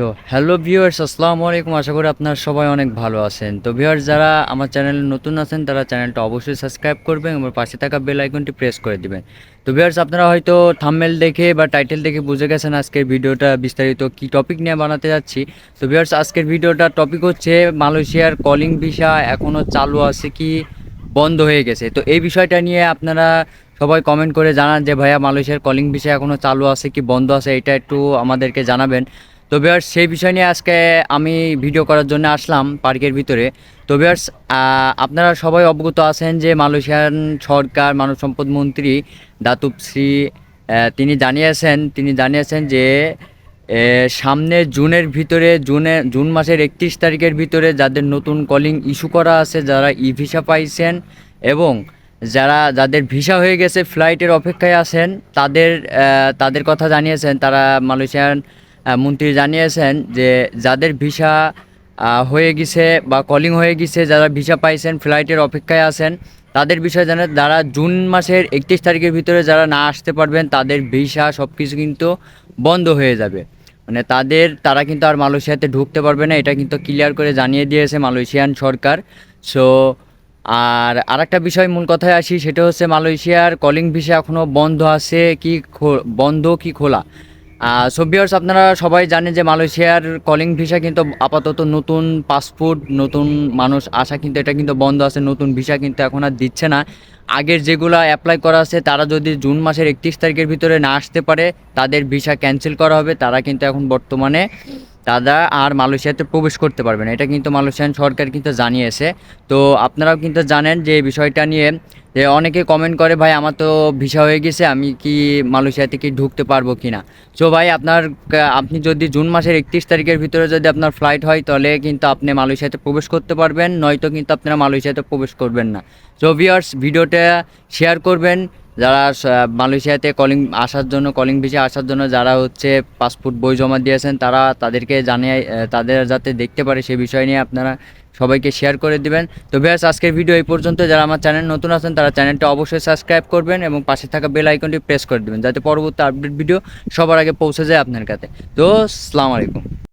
তো hello viewers আসসালামু আলাইকুম। আশা করি আপনারা সবাই অনেক ভালো আছেন। তো ভিউয়ার্স যারা আমার চ্যানেলে নতুন আছেন, তারা চ্যানেলটা অবশ্যই সাবস্ক্রাইব করবেন এবং পাশে থাকা বেল আইকনটি প্রেস করে দিবেন। তো ভিউয়ার্স আপনারা হয়তো থাম্বনেল দেখে বা টাইটেল দেখে বুঝে গেছেন আজকের ভিডিওটা, বিস্তারিত কি টপিক নিয়ে বানাতে যাচ্ছি। তো ভিউয়ার্স আজকের ভিডিওটা টপিক হচ্ছে মালয়েশিয়ার কলিং ভিসা এখনও চালু আছে কি বন্ধ হয়ে গেছে। তো এই বিষয়টা নিয়ে আপনারা সবাই কমেন্ট করে জানান যে, ভাইয়া, মালয়েশিয়ার কলিং ভিসা এখনও চালু আছে কি বন্ধ আছে? এটা একটু আমাদেরকে জানাবেন। তো বিয়ার্স সেই বিষয় নিয়ে আজকে আমি ভিডিও করার জন্য আসলাম পার্কের ভিতরে। তো বিয়ার্স আপনারা সবাই অবগত আছেন যে মালয়েশিয়ান সরকার, মানব সম্পদ মন্ত্রী দাতুব শ্রী তিনি জানিয়েছেন তিনি জানিয়েছেন যে সামনে জুনের ভিতরে, জুনে, জুন মাসের একত্রিশ তারিখের ভিতরে যাদের নতুন কলিং ইস্যু করা আছে, যারা ই ভিসা পাইছেন এবং যারা, যাদের ভিসা হয়ে গেছে ফ্লাইটের অপেক্ষায় আছেন, তাদের তাদের কথা জানিয়েছেন। তারা মালয়েশিয়ান মন্ত্রী জানিয়েছেন যে যাদের ভিসা হয়ে গেছে বা কলিং হয়ে গেছে, যারা ভিসা পাইছেন ফ্লাইটের অপেক্ষায় আছেন, তাদের বিষয়ে জানেন যারা জুন মাসের একত্রিশ তারিখের ভিতরে যারা না আসতে পারবেন, তাদের ভিসা সব কিছু কিন্তু বন্ধ হয়ে যাবে। মানে তাদের, তারা কিন্তু আর মালয়েশিয়াতে ঢুকতে পারবে না, এটা কিন্তু ক্লিয়ার করে জানিয়ে দিয়েছে মালয়েশিয়ান সরকার। সো আর আরেকটা বিষয়, মূল কথায় আসি, সেটা হচ্ছে মালয়েশিয়ার কলিং ভিসা এখনও বন্ধ আছে কি বন্ধ কি খোলা? সোভিয়ার্স আপনারা সবাই জানেন যে মালয়েশিয়ার কলিং ভিসা কিন্তু আপাতত নতুন পাসপোর্ট নতুন মানুষ আসা কিন্তু এটা কিন্তু বন্ধ আছে, নতুন ভিসা কিন্তু এখন আর দিচ্ছে না। আগের যেগুলো অ্যাপ্লাই করা আছে, তারা যদি জুন মাসের একত্রিশ তারিখের ভিতরে না আসতে পারে, তাদের ভিসা ক্যান্সেল করা হবে, তারা কিন্তু এখন বর্তমানে তারা আর মালয়েশিয়াতে প্রবেশ করতে পারবে না। এটা কিন্তু মালয়েশিয়ান সরকার কিন্তু জানিয়েছে। তো আপনারাও কিন্তু জানেন যে বিষয়টা নিয়ে যে অনেকে কমেন্ট করে, ভাই, আমার তো ভিসা হয়ে গেছে, আমি কি মালয়েশিয়াতে কি ঢুকতে পারব কি না সো ভাই, আপনার, আপনি যদি জুন মাসের একত্রিশ তারিখের ভিতরে যদি আপনার ফ্লাইট হয়, তাহলে কিন্তু আপনি মালয়েশিয়াতে প্রবেশ করতে পারবেন, নয়তো কিন্তু আপনারা মালয়েশিয়াতে প্রবেশ করবেন না। সো ভিউয়ার্স ভিডিওটা শেয়ার করবেন। যারা মালয়েশিয়াতে কলিং আসার জন্য কলিং ভিসা আসার জন্য যারা হচ্ছে পাসপোর্ট বই জমা দিয়েছেন, তারা তাদেরকে জানিয়ে তাদের যাতে দেখতে পারে সেই বিষয় নিয়ে আপনারা সবাইকে শেয়ার করে দিবেন। তো ব্যাস আজকের ভিডিও এই পর্যন্ত। যারা আমার চ্যানেল নতুন আছেন, তারা চ্যানেলটা অবশ্যই সাবস্ক্রাইব করবেন এবং পাশে থাকা বেল আইকনটি প্রেস করে দেবেন, যাতে পরবর্তী আপডেট ভিডিও সবার আগে পৌঁছে যায় আপনার কাছে। তো, আসসালামু আলাইকুম।